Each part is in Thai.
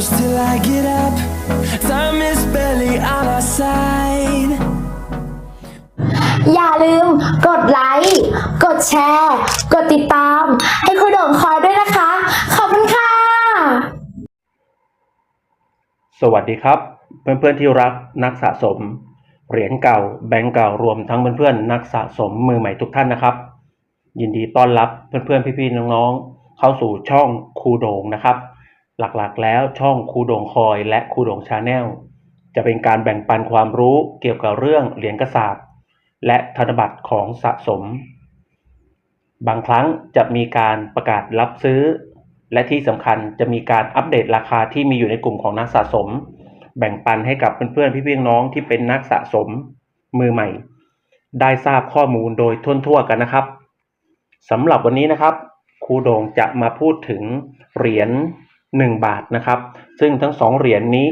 close till I get up. Time is barely on our side. อย่าลืมกดไลค์ กดแชร์ กดติดตาม ให้ครูโด่งคอยด้วยนะคะ ขอบคุณค่ะ สวัสดีครับ เพื่อนๆที่รักนักสะสม เหรียญเก่าแบงก์เก่ารวมทั้งเพื่อนๆนักสะสมมือใหม่ทุกท่านนะครับ ยินดีต้อนรับเพื่อนๆพี่ๆน้องๆเข้าสู่ช่องครูโด่งนะครับ หลักๆ แล้วช่องครูโด่งคอยและครูโด่งชาแนลจะเป็นการแบ่งปันความรู้เกี่ยวกับเรื่องเหรียญกระสาบและธนบัตรของสะสม บางครั้งจะมีการประกาศรับซื้อ และที่สำคัญจะมีการอัปเดตราคาที่มีอยู่ในกลุ่มของนักสะสม แบ่งปันให้กับเพื่อนๆพี่ๆน้องที่เป็นนักสะสมมือใหม่ ได้ทราบข้อมูลโดยทั่วๆกันนะครับสำหรับวันนี้นะครับครูโด่งจะมาพูดถึงเหรียญ 1 บาทนะครับ ซึ่งทั้งสองเหรียญนี้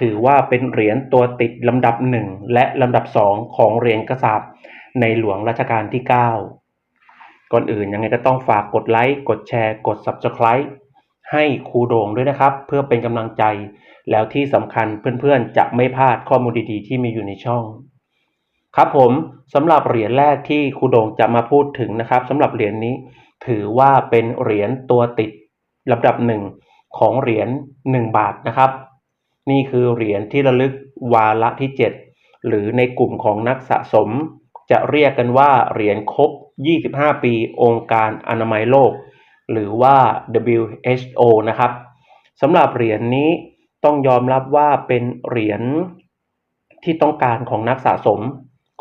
ถือว่าเป็นเหรียญตัวติดลำดับ 1 และลำดับ 2 ของเหรียญกระสาบในหลวงรัชกาลที่ 9 ก่อนอื่นยังไงก็ต้องฝากกดไลค์กดแชร์กด Subscribe ให้ครูโด่งด้วยนะครับ เพื่อเป็นกำลังใจ แล้วที่สำคัญเพื่อนๆ จะไม่พลาดข้อมูลดีๆ ที่มีอยู่ในช่อง ครับผมสำหรับเหรียญแรกที่ครูโด่งจะมาพูดถึงนะครับสำหรับเหรียญนี้ ถือว่าเป็นเหรียญตัวติดลำดับหนึ่ง ของเหรียญ1บาทนะครับ นี่คือเหรียญที่ระลึกวาระที่ 7 หรือในกลุ่มของนักสะสม จะเรียกกันว่าเหรียญครบ 25 ปีองค์การอนามัยโลก หรือว่า WHO นะครับสำหรับเหรียญนี้ต้องยอมรับว่าเป็นเหรียญที่ต้องการของนักสะสม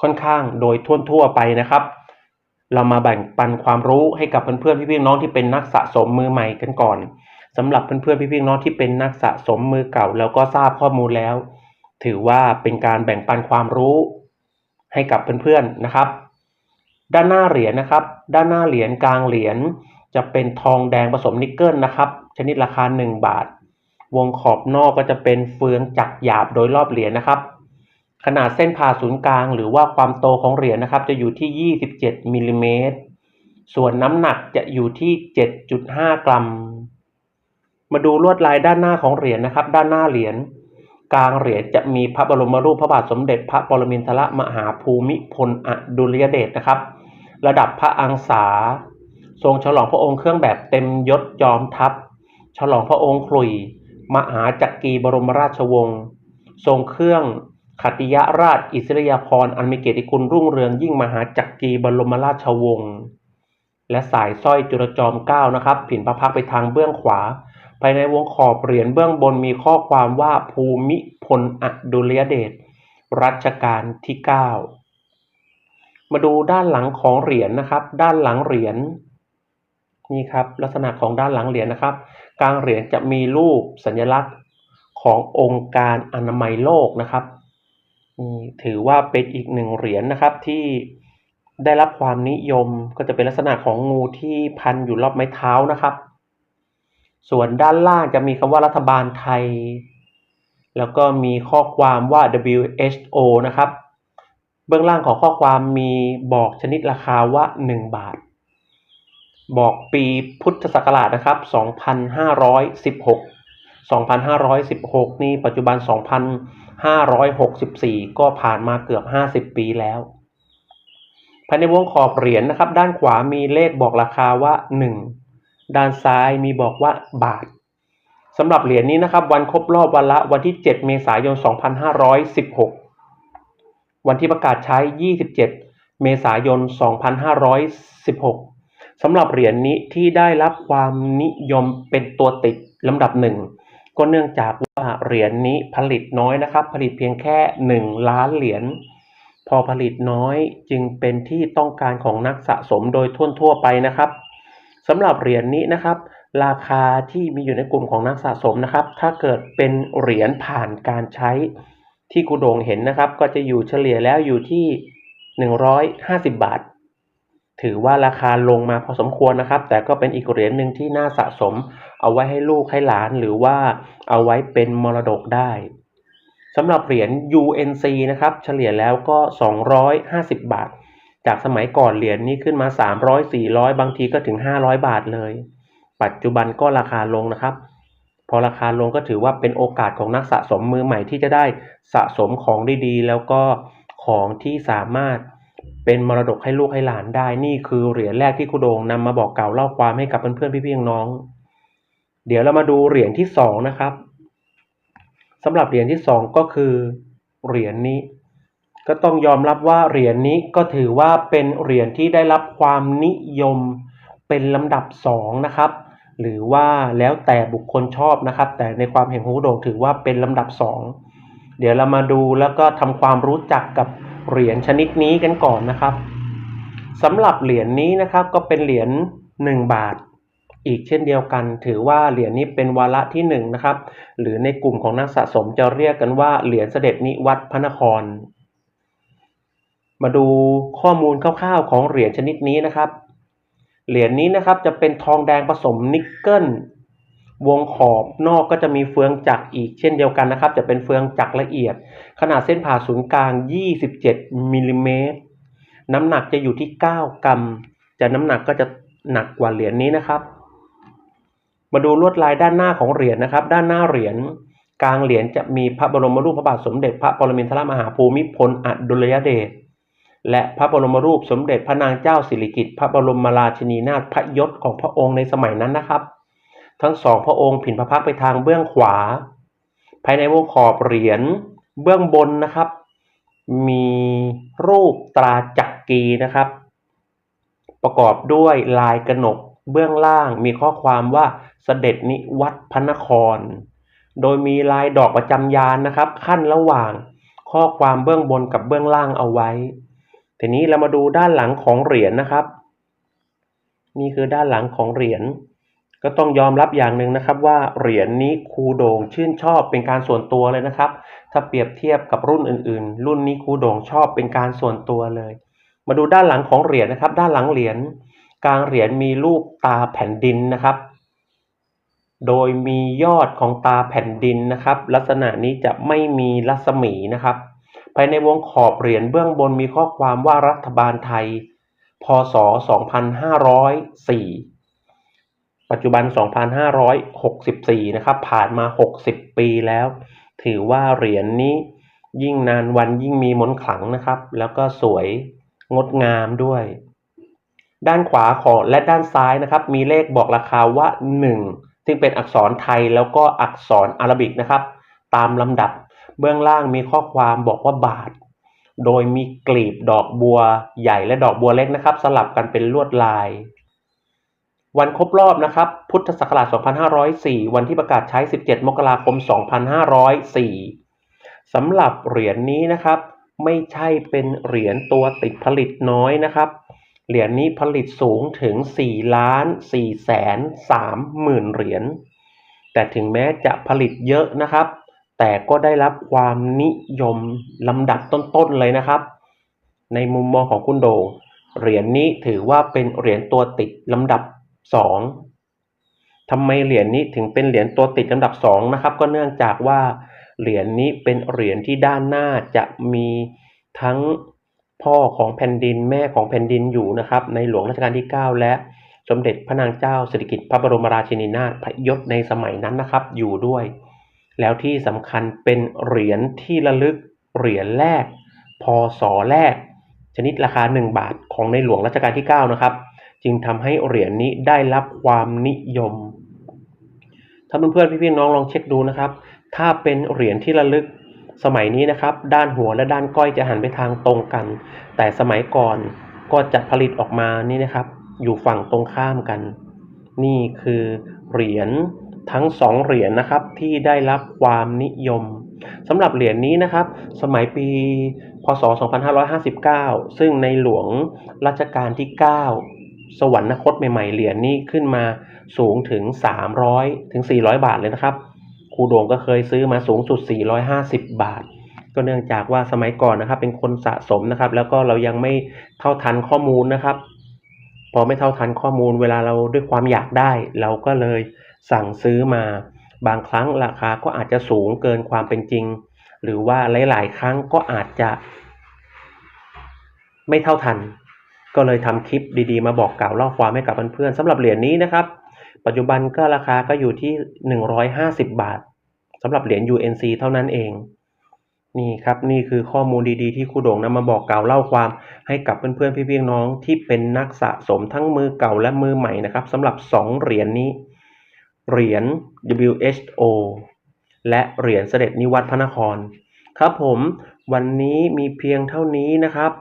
ค่อนข้างโดยทั่วๆไปนะครับ เรามาแบ่งปันความรู้ให้กับเพื่อนๆพี่ๆน้องที่เป็นนักสะสมมือใหม่กันก่อน สำหรับเพื่อนๆพี่ๆน้องที่เป็นนักสะสมมือเก่า แล้วก็ทราบข้อมูลแล้ว ถือว่าเป็นการแบ่งปันความรู้ให้กับเพื่อนๆนะครับ ด้านหน้าเหรียญนะครับ ด้านหน้าเหรียญกลางเหรียญจะเป็นทองแดงผสมนิกเกิลนะครับ ชนิดราคา 1 บาท วงขอบนอกก็จะเป็นเฟืองจักหยาบโดยรอบเหรียญนะครับ ขนาดเส้นผ่าศูนย์กลาง หรือว่าความโตของเหรียญนะครับ จะอยู่ที่ 27มิลลิเมตรส่วนน้ำหนักจะอยู่ที่ 7.5 กรัม มาดูลวดลายด้านหน้าของเหรียญนะครับ ด้านหน้าเหรียญกลางเหรียญจะมีพระบรมรูปพระบาทสมเด็จ พระปรมินทรมหาภูมิพลอดุลยเดชนะครับ ระดับพระอังสา ทรงฉลองพระองค์เครื่องแบบเต็มยศจอมทัพ ฉลองพระองค์ขลุย มหาจักรีบรมราชวงศ์ทรงเครื่องขัติยราชอิสริยาภรณ์อันมีเกียรติคุณรุ่งเรืองยิ่งมหาจักรีบรมราชวงศ์และสายสร้อยจุลจอมเก้านะครับ ผินพระพักไปทางเบื้องขวา ภายในวงขอบเหรียญเบื้องบนมีข้อความว่าภูมิพลอดุลยเดชรัชกาลที่ 9 มาดูด้านหลังของเหรียญนะครับ ด้านหลังเหรียญนี่ครับลักษณะของด้านหลังเหรียญนะครับ กลางเหรียญจะมีรูปสัญลักษณ์ขององค์การอนามัยโลกนะครับนี่ถือว่าเป็นอีกหนึ่งเหรียญนะครับที่ได้รับความนิยมก็จะเป็นลักษณะของงูที่พันอยู่รอบไม้เท้านะครับ ส่วนด้านล่างจะมีคำว่ารัฐบาลไทย แล้วก็มีข้อความว่า WHO นะครับ เบื้องล่างของข้อความมีบอกชนิดราคาว่า 1 บาท บอกปีพุทธศักราชนะครับ 2516 2516 นี่ปัจจุบัน 2564 ก็ผ่านมาเกือบ 50 ปีแล้ว ภายในวงขอบเหรียญนะครับ ด้านขวามีเลขบอกราคาว่า 1 ด้านซ้ายมีบอกว่าบาทสำหรับเหรียญนี้นะครับวันครบรอบวันละวันที่ 7 เมษายน 2516 วันที่ประกาศใช้ 27 เมษายน 2516 สำหรับเหรียญนี้ที่ได้รับความนิยมเป็นตัวติดลำดับหนึ่งก็เนื่องจากว่าเหรียญนี้ผลิตน้อยนะครับ ผลิตเพียงแค่ 1 ล้านเหรียญพอผลิตน้อยจึงเป็นที่ต้องการของนักสะสมโดยทั่วทั่วไปนะครับ สำหรับเหรียญนี้นะครับ ราคาที่มีอยู่ในกลุ่มของนักสะสมนะครับ ถ้าเกิดเป็นเหรียญผ่านการใช้ที่กูโด่งเห็นนะครับ ก็จะอยู่เฉลี่ยแล้วอยู่ที่ 150 บาท ถือว่าราคาลงมาพอสมควรนะครับ แต่ก็เป็นอีกเหรียญหนึ่งที่น่าสะสม เอาไว้ให้ลูกให้หลานหรือว่าเอาไว้เป็นมรดกได้สำหรับเหรียญ UNC นะครับ เฉลี่ยแล้วก็ 250 บาท จากสมัยก่อนเหรียญนี้ขึ้นมา 300 400 บางทีก็ถึง 500 บาทเลย ปัจจุบันก็ราคาลงนะครับ พอราคาลงก็ถือว่าเป็นโอกาสของนักสะสมมือใหม่ที่จะได้สะสมของดีๆ แล้วก็ของที่สามารถเป็นมรดกให้ลูกให้หลานได้ นี่คือเหรียญแรกที่ครูโดงนำมาบอกกล่าวเล่าความให้กับเพื่อนๆพี่ๆน้องๆเดี๋ยวเรามาดูเหรียญที่สองนะครับสำหรับเหรียญที่สองก็คือเหรียญนี้ ก็ต้องยอมรับว่าเหรียญนี้ก็ถือว่าเป็นเหรียญที่ได้รับความนิยมเป็นลำดับสองนะครับ หรือว่าแล้วแต่บุคคลชอบนะครับ แต่ในความเห็นของครูโด่งถือว่าเป็นลำดับสองเดี๋ยวเรามาดูแล้วก็ทำความรู้จักกับเหรียญชนิดนี้กันก่อนนะครับสำหรับเหรียญนี้นะครับก็เป็นเหรียญ1บาท อีกเช่นเดียวกัน ถือว่าเหรียญนี้เป็นวาระที่1นงนะครับ หรือในกลุ่มของนักสะสมจะเรียกกันว่าเหรียญเสด็จนิวัดพระนคร มาดูข้อมูลคร่าวๆของเหรียญชนิดนี้นะครับ เหรียญนี้นะครับจะเป็นทองแดงผสมนิกเกิล วงขอบนอกก็จะมีเฟืองจักรอีกเช่นเดียวกันนะครับ จะเป็นเฟืองจักรละเอียด ขนาดเส้นผ่าศูนย์กลาง 27มิลลิเมตร น้ำหนักจะอยู่ที่ 9 กรัม จะน้ำหนักก็จะหนักกว่าเหรียญนี้นะครับ มาดูลวดลายด้านหน้าของเหรียญนะครับ ด้านหน้าเหรียญกลางเหรียญจะมีพระบรมรูปพระบาทสมเด็จพระปรมินทรมหาภูมิพลอดุลยเดช และพระบรมรูปสมเด็จพระนางเจ้าสิริกิติ์พระบรมราชินีนาถพระยศของพระองค์ในสมัยนั้นนะครับ ทั้งสองพระองค์ผินพระพักตร์ไปทางเบื้องขวา ภายในวงขอบเหรียญเบื้องบนนะครับ มีรูปตราจักรีนะครับ ประกอบด้วยลายกระหนกเบื้องล่างมีข้อความว่าเสด็จนิวัดพระนคร โดยมีลายดอกประจำยานนะครับ ขั้นระหว่างข้อความเบื้องบนกับเบื้องล่างเอาไว้ ทีนี้เรามาดูด้านหลังของเหรียญนะครับ นี่คือด้านหลังของเหรียญก็ต้องยอมรับอย่างหนึ่งนะครับว่าเหรียญนี้ครูโด่งชื่นชอบเป็นการส่วนตัวเลยนะครับ ถ้าเปรียบเทียบกับรุ่นอื่นๆ รุ่นนี้ครูโด่งชอบเป็นการส่วนตัวเลย มาดูด้านหลังของเหรียญนะครับ ด้านหลังเหรียญกลางเหรียญมีรูปตาแผ่นดินนะครับ โดยมียอดของตาแผ่นดินนะครับ ลักษณะนี้จะไม่มีรัศมีนะครับ ภายในวงขอบเหรียญเบื้องบนมีข้อความว่ารัฐบาลไทย พศ 2504 ปัจจุบัน 2564 นะครับ ผ่านมา 60 ปีแล้ว ถือว่าเหรียญนี้ยิ่งนานวันยิ่งมีมนต์ขลังนะครับ แล้วก็สวยงดงามด้วย ด้านขวาของและด้านซ้ายนะครับ มีเลขบอกราคาว่า 1 ซึ่งเป็นอักษรไทยแล้วก็อักษรอาหรับิกนะครับ ตามลำดับ เบื้องล่างมีข้อความบอกว่าบาท โดยมีกลีบดอกบัวใหญ่และดอกบัวเล็กนะครับ สลับกันเป็นลวดลาย วันครบรอบนะครับ พุทธศักราช 2504 วันที่ประกาศใช้ 17 มกราคม 2504 สำหรับเหรียญนี้นะครับ ไม่ใช่เป็นเหรียญตัวติดผลิตน้อยนะครับ เหรียญนี้ผลิตสูงถึง 4 ล้าน4แสน3หมื่นเหรียญ แต่ถึงแม้จะผลิตเยอะนะครับ แต่ก็ได้รับความนิยมลำดับต้นๆเลยนะครับ ในมุมมองของคุณโดงเหรียญนี้ถือว่าเป็นเหรียญตัวติดลำดับ 2ทำไมเหรียญนี้ถึงเป็นเหรียญตัวติดลำดับ2นะครับ ก็เนื่องจากว่าเหรียญนี้เป็นเหรียญที่ด้านหน้าจะมีทั้งพ่อของแผ่นดินแม่ของแผ่นดินอยู่นะครับ ในหลวงรัชกาลที่ 9 และสมเด็จพระนางเจ้าสิริกิติ์พระบรมราชินีนาถพระยศในสมัยนั้นนะครับ อยู่ด้วย แล้วที่สำคัญเป็นเหรียญที่ระลึกเหรียญแรก พศแรก ชนิดราคา 1 บาทของในหลวงรัชกาลที่ 9 นะครับ จึงทำให้เหรียญนี้ได้รับความนิยม ถ้าเพื่อนๆพี่ๆน้องลองเช็คดูนะครับ ถ้าเป็นเหรียญที่ระลึกสมัยนี้นะครับ ด้านหัวและด้านก้อยจะหันไปทางตรงกัน แต่สมัยก่อนก็จะผลิตออกมานี่นะครับ อยู่ฝั่งตรงข้ามกัน นี่คือเหรียญ ทั้งสองเหรียญนะครับที่ได้รับความนิยมสำหรับเหรียญนี้นะครับ สมัยปีพศ 2559 ซึ่งในหลวงรัชกาลที่ 9 สวรรคตใหม่ๆ เหรียญนี้ขึ้นมาสูงถึง 300 ถึง 400 บาทเลยนะครับครูโด่งก็เคยซื้อมาสูงสุด 450 บาท ก็เนื่องจากว่าสมัยก่อนนะครับ เป็นคนสะสมนะครับ แล้วก็เรายังไม่เท่าทันข้อมูลนะครับ พอไม่เท่าทันข้อมูลเวลาเราด้วยความอยากได้ เราก็เลยสั่งซื้อมา บางครั้งราคาก็อาจจะสูงเกินความเป็นจริง หรือว่าหลายๆ ครั้งก็อาจจะ ไม่เท่าทัน ก็เลยทำคลิปดีๆ มาบอกกล่าวเล่าความให้กับเพื่อนๆสำหรับเหรียญนี้นะครับ ปัจจุบันก็ราคาก็อยู่ที่ 150 บาทสำหรับเหรียญ UNC เท่านั้นเอง นี่ครับนี่คือข้อมูลดีๆที่ครูโด่งนำมาบอกกล่าวเล่าความให้กับเพื่อนๆพี่ๆน้องที่เป็นนักสะสมทั้งมือเก่าและมือใหม่นะครับสำหรับ 2 เหรียญนี้ เหรียญ WHO และเหรียญเสด็จนิวัตรพระนคร ครับผมวันนี้มีเพียงเท่านี้นะครับ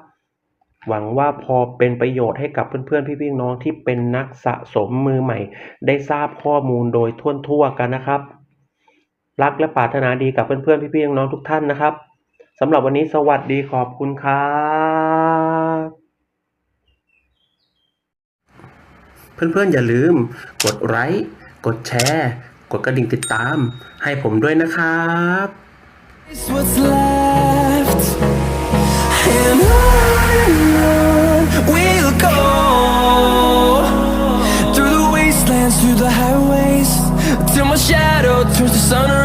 หวังว่าพอเป็นประโยชน์ให้กับเพื่อนๆพี่ๆน้องที่เป็นนักสะสมมือใหม่ ได้ทราบข้อมูลโดยทั่วทั่วๆกันนะครับ รักและปรารถนาดีกับเพื่อนๆ พี่ๆ น้องทุกท่านนะครับสำหรับวันนี้สวัสดีขอบคุณครับเพื่อนๆ อย่าลืม กดไลค์กดแชร์ กดกระดิ่งติดตาม ให้ผมด้วยนะครับ Through the highways, till my shadow turns to sun